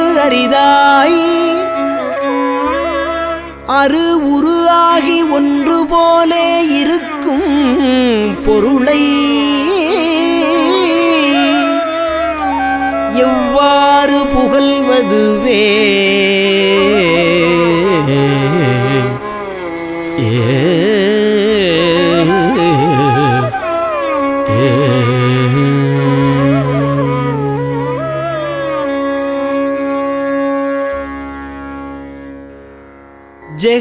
அரிதாய். அரு உரு ஆகி ஒன்று போலே இருக்கும் பொருளை. எவ்வாறு புகழ்வதுவே? ஏ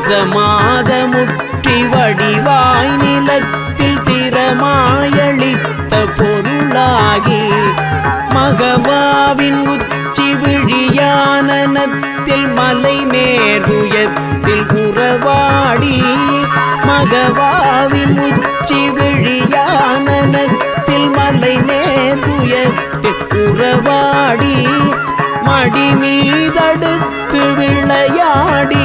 ரசமாதமுற்றி வடிவாய் நிலத்தில் திறமாயளித்த பொருளாகி மகவாவின் உச்சி விழியானனத்தில் மலை நேருயத்தில் புறவாடி மகவாவின் உச்சி விழியானனத்தில் மலை நேருயத்தில் புறவாடி மடி மீதடுத்து விளையாடி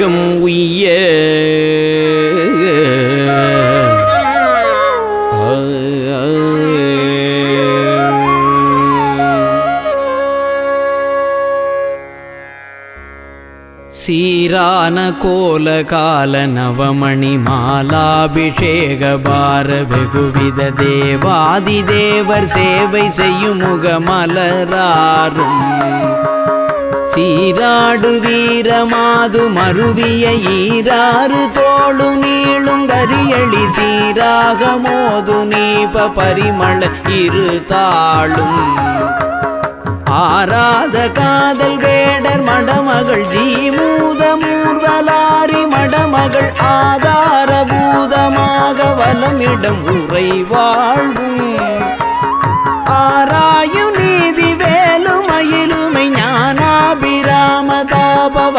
உலகம் உய்ய. சீரான கோல கால நவமணி மாலாபிஷேக பார வெகுவித தேவாதி தேவர் சேவை செய்யும் முகமலராரும். சீராடு வீரமாது மருவிய ஈராறு தோளு நீளும் கரியளி சீராக மோது நீப பரிமள இரு தாளும். ஆராத காதல் வேடர் மடமகள் ஜீமூத மூர்வலாரி மடமகள் ஆதார பூதமாக வலமிடம் உரை வாழ்வும். ஆரா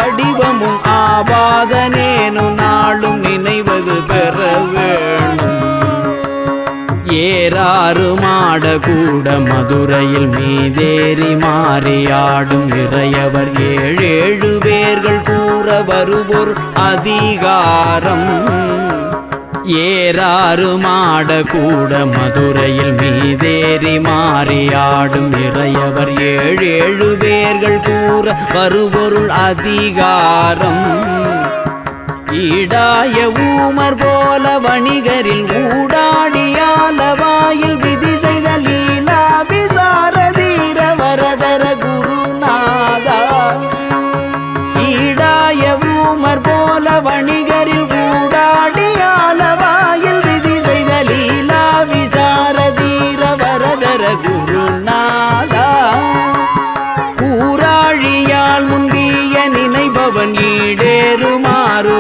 வடிவமும் ஆபாதனேனு நாளும் நினைவது பெற வேணும் ஏறாறு மாட மதுரையில் மீதேறி மாறியாடும் இறையவர் ஏழேழு பேர்கள் கூற வருவோர் அதிகாரம். ஏறாறு மாட கூட மதுரையில் மீதேறி மாறியாடும் இறையவர் ஏழு பேர்கள் கூற வருபொருள் அதிகாரம். ஈடாய ஊமர் போல வணிகரில் ஊடாடியால வாயில் விதி செய்த லீலா விசாரதீர வரதர குருநாதா. ஈடாய ஊமர் போல வணிகரில்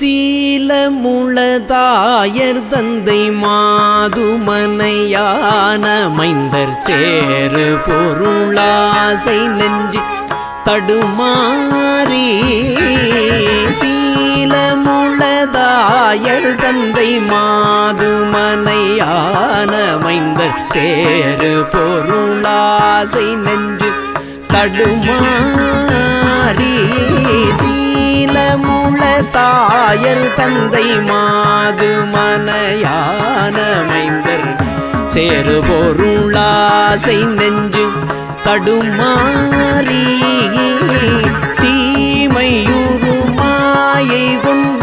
சீலமுளதாயர் தந்தை மாதுமனையான மைந்தர் சேரு பொருளாசை நெஞ்சு தடுமாறி. சீலமுளதாயர் தந்தை மாதுமனையான மைந்தர் சேரு பொருளாசை நெஞ்சு தடுமாறி. சீ சீலமுள தாயர் தந்தை மாது மனையானமைந்தர் சேரு பொருளாசை நெஞ்சு தடுமாறி தீமையுறு மாயை கொண்டு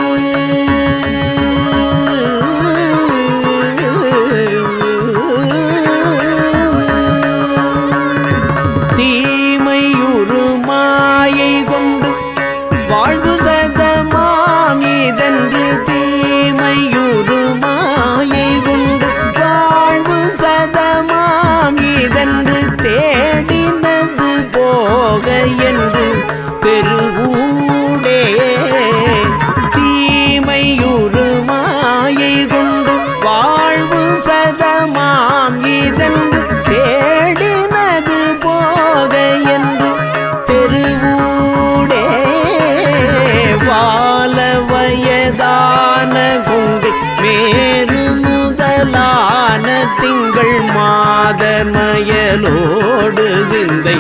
திங்கள் மாதமயலோடு சிந்தை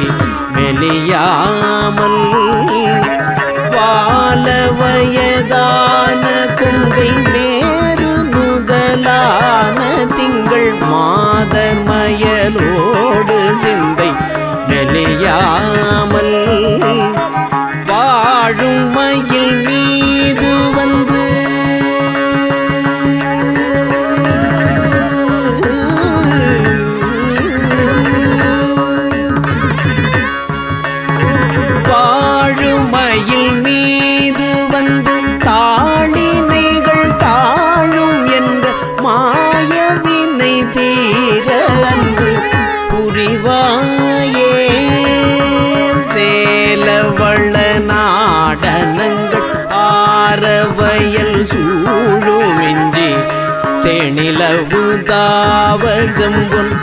மெலியாமல் வால வயதான கொங்கை மேரு முதலான திங்கள் மாதமயலோடு சிந்தை மெலியாமல் வாழும் மயில் மீது வந்து மலையில் மீது வந்து தாளினைகள் தாழும் என்ற மாயவினை தீர அன்பு புரிவாயே. சேலவள நாடனங்கள் ஆரவயல் சூழுமின்றி செணிலவு தாவசம்பொன்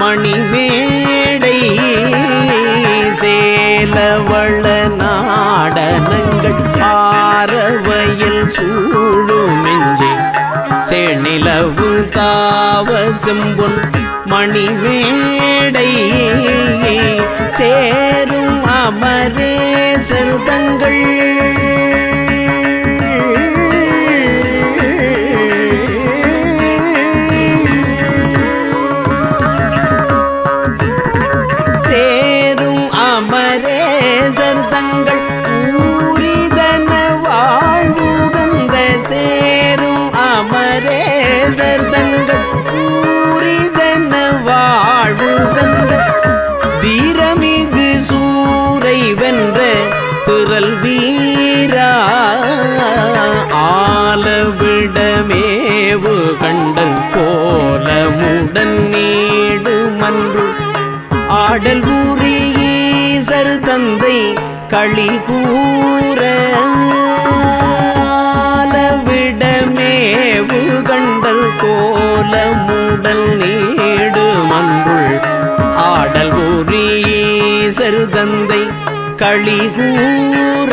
மணிமேடை மேலவள நாடனங்கள் ஆரவயல் சூழுமிஞ்சி செணிலவு தாவசம்பொன் மணிமேடை சேரும் அமரேசர் தங்கள் களி கூற ஆலவிடமேவு கண்டல் கோலமுடல் நீடு மன்றுள் ஆடல் ஊரீசரு தந்தை களி கூற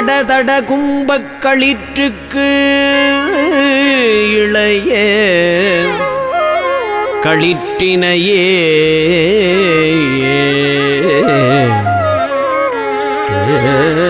கடதட கும்பக் களிற்றுக்கு இளைய களிற்றினையே. ஏ.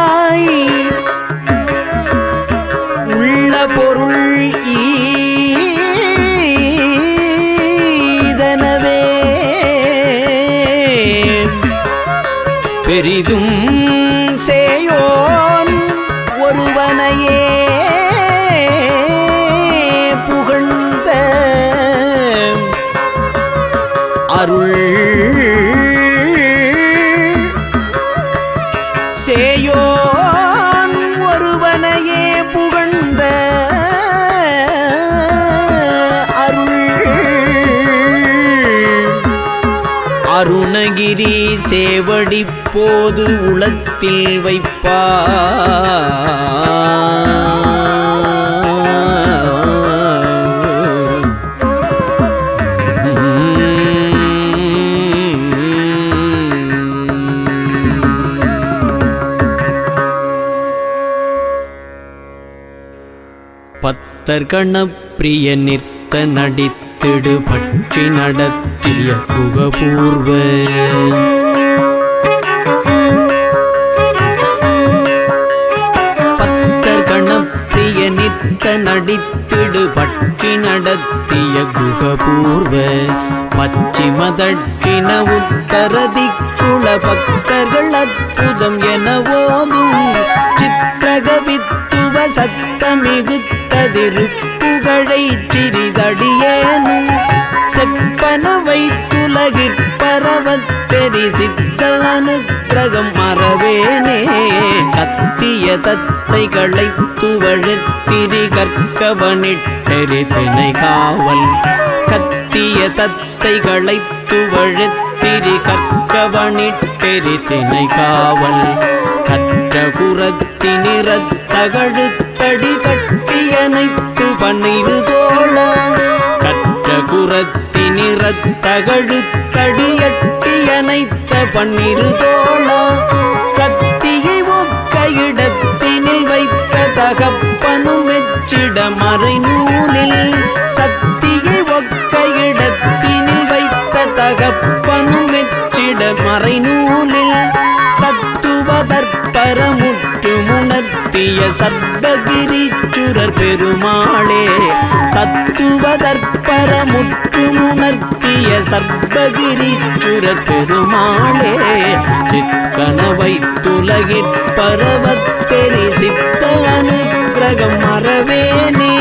ஒருவனையே புகழ்ந்த அருள். சேயோன் ஒருவனையே புகழ்ந்த அருள். அருணகிரி சேவ அடிப்போது உளத்தில் வைப்பா பத்தர் கணப்பிரிய நிற்த நடித்திடு பற்றி நடத்திய புகபூர்வ நடித்த நடித்திடு பற்றி நடத்திய குகபூர்வ பச்சிமதட்டின உத்தரதிக்குள பக்தர்கள் அற்புதம் என ஓதும் சித்திரகவித்துவ சத்தமிகுத்ததிருப்ப சத்தமிகுத்ததிருப்புகழை சிறிதடியேனும் செப்பன வைத்துலகிற்பரவத் தெரி சித்தானுக்கிரகம் மறவேனே. கத்திய தத்தைகளை துவழத்திரி கற்கவனிட்டெறி தினை காவல். கத்திய தத்தைகளை துவழத்திரி கற்கவனிட்டெறி தினை காவல். கற்ற கட்டடி கட்டியனைத்து பன்னிரு தோழா கற்ற குரத்தி நிறத்தகழுத்தடியட்டியனைத்த பன்னிரு தோழா. சக்தியை ஒக்க இடத்தினில் வைத்த தகப்பனும் வெச்சிட மறை நூலில். சக்தியை ஒக்க இடத்தினில் வைத்த தகப்பனும் வெச்சிட மறை நூலில். தத்துவதற்பரம் முணர்த்திய சர்வகிரிச்சுரர் பெருமாளே தத்துவதற்பர தத்துவதற்பரமுற்று முணர்த்திய சர்வகிரிச்சுரர் பெருமாளே சிக்கனவை துலகிற் பரவத்தெரி சித்த அனுகிரகம் மறவேனே.